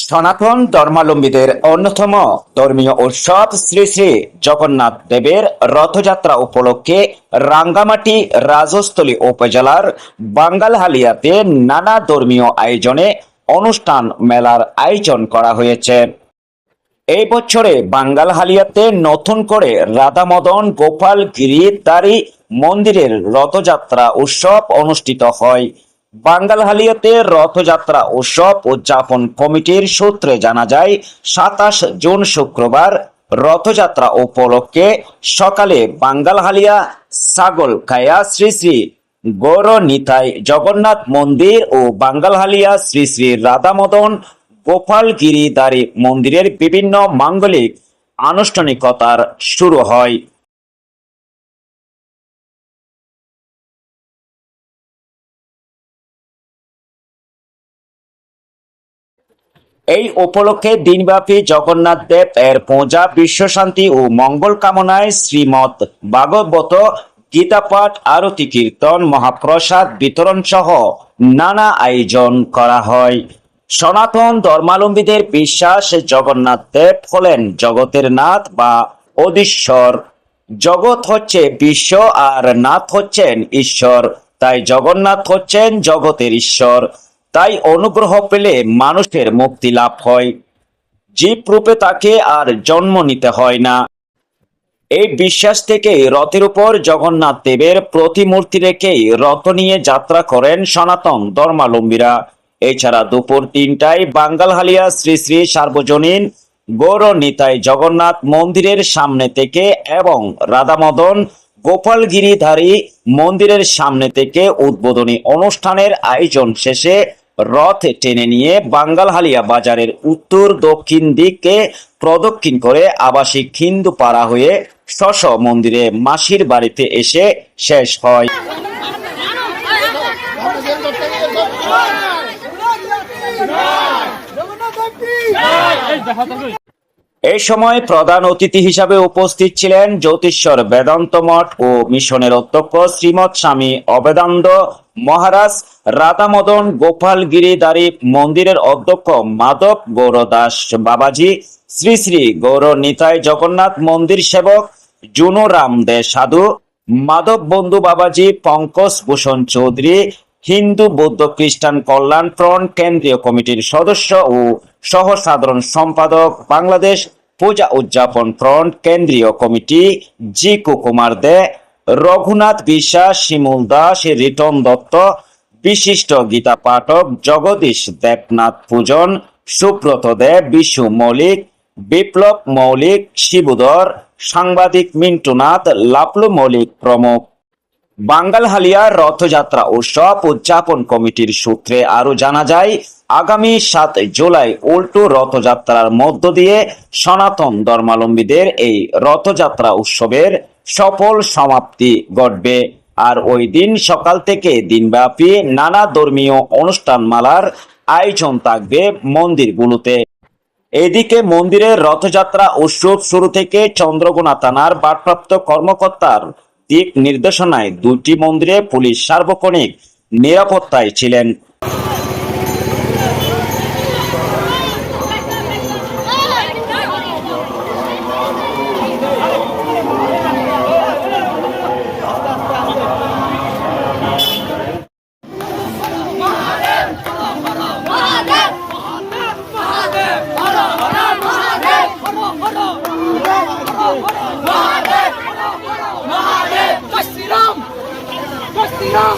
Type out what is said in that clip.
সনাতন ধর্মাবলম্বীদের অন্যতম ধর্মীয় উৎসব শ্রী শ্রী জগন্নাথ দেবের রথযাত্রা উপলক্ষে রাঙ্গামাটি রাজস্থলী উপজেলার বাঙ্গালহালিয়াতে নানা ধর্মীয় আয়োজনে অনুষ্ঠান মেলার আয়োজন করা হয়েছে। এই বছরে বাঙ্গালহালিয়াতে নতুন করে রাধামদন গোপাল গিরি তারি মন্দিরের রথযাত্রা উৎসব অনুষ্ঠিত হয়। বাঙ্গালহালিয়াতে রথযাত্রা উৎসব উদযাপন কমিটির সূত্রে জানা যায়, সাতাশ জুন শুক্রবার রথযাত্রা উপলক্ষে সকালে বাঙ্গালহালিয়া ছাগল খায়া শ্রী শ্রী গৌর নিতাই জগন্নাথ মন্দির ও বাঙ্গালহালিয়া শ্রী শ্রী রাধামদন গোপাল গিরিধারী মন্দিরের বিভিন্ন মাঙ্গলিক আনুষ্ঠানিকতার শুরু হয়। এই উপলক্ষে দিনব্যাপী জগন্নাথ দেব, এর পূজা, বিশ্বশান্তি ও মঙ্গল কামনায় শ্রীমৎ ভাগবত গীতাপাঠ আরতি, কীর্তন, মহাপ্রসাদ বিতরণ সহ নানা আয়োজন করা হয়। সনাতন ধর্মালম্বীদের বিশ্বাস, জগন্নাথ দেব হলেন জগতের নাথ বা অধীশ্বর। জগৎ হচ্ছে বিশ্ব আর নাথ হচ্ছেন ঈশ্বর, তাই জগন্নাথ হচ্ছেন জগতের ঈশ্বর। তাই অনুগ্রহ পেলে মানুষের মুক্তি লাভ হয়। জীব রূপে তাকে আর জন্ম নিতে হয় না। এই বিশ্বাস থেকে রথের উপর জগন্নাথ দেবের প্রতিমূর্তি রেখেই রথ নিয়ে যাত্রা করেন সনাতন ধর্মালম্বীরা। এছাড়া দুপুর তিনটায় বাঙ্গালহালিয়া শ্রী শ্রী সার্বজনীন গৌর নিতাই জগন্নাথ মন্দিরের সামনে থেকে এবং রাধামদন গোপালগিরিধারী মন্দিরের সামনে থেকে উদ্বোধনী অনুষ্ঠানের আয়োজন শেষে রথ টেনে নিয়ে বাঙ্গালহালিয়া বাজারের উত্তর দক্ষিণ দিকে প্রদক্ষিণ করে আবাসিক হিন্দু পাড়া হয়ে শশ মন্দিরে মাসির বাড়িতে এসে শেষ হয়। এই সময় প্রধান অতিথি হিসাবে উপস্থিত ছিলেন জ্যোতিশ্বর বেদান্ত মঠ ও মিশনের অধ্যক্ষ শ্রীমৎ স্বামী অবেদান্ত মহারাজ রাধামদন গোপাল গিরিধারী মন্দিরের অধ্যক্ষ মাধব গৌরদাস বাবাজি, শ্রী শ্রী গৌর নিতাই জগন্নাথ মন্দির সেবক জুনু রাম দে সাধু, মাধব বন্ধু বাবাজি পঙ্কজ ভূষণ চৌধুরী, হিন্দু বৌদ্ধ খ্রিস্টান কল্যাণ ফ্রন্ট কেন্দ্রীয় কমিটির সদস্য ও সহ সাধারণ সম্পাদক বাংলাদেশ পূজা উদযাপন ফ্রন্ট কেন্দ্রীয় কমিটি জি কুকুমার দে রঘুনাথ বিশ্বাস, শিমুল দাস, রিটন দত্ত, বিশিষ্ট গীতা পাঠক জগদীশ দেবনাথ পূজন, সুব্রত দেব, বিশু মৌলিক বিপ্লব মৌলিক শিবুদর সাংবাদিক মিন্টুনাথ লাপলু মৌলিক প্রমুখ। বাঙ্গালহালিয়া রথযাত্রা উৎসব উদযাপন কমিটির সূত্রে আরও জানা যায়, আগামী সাত জুলাই উল্টো রথযাত্রার মধ্য দিয়ে সনাতন ধর্মাবলম্বীদের এই রথযাত্রা উৎসবের সফল সমাপ্তি ঘটবে। আর ওই দিন সকাল থেকে দিনব্যাপী নানা ধর্মীয় অনুষ্ঠানমালার আয়োজন থাকবে মন্দিরগুলোতে। এদিকে মন্দিরের রথযাত্রা উৎসব শুরু থেকে চন্দ্রকোনা থানার ভারপ্রাপ্ত কর্মকর্তার দিক নির্দেশনায় দুটি মন্দিরে পুলিশ সার্বক্ষণিক নিরাপত্তায় ছিলেন মহাদেব মহাদেব হর হর মহাদেব হর হর মহাদেব মহাদেব জয় শ্রীরাম জয় শ্রীরাম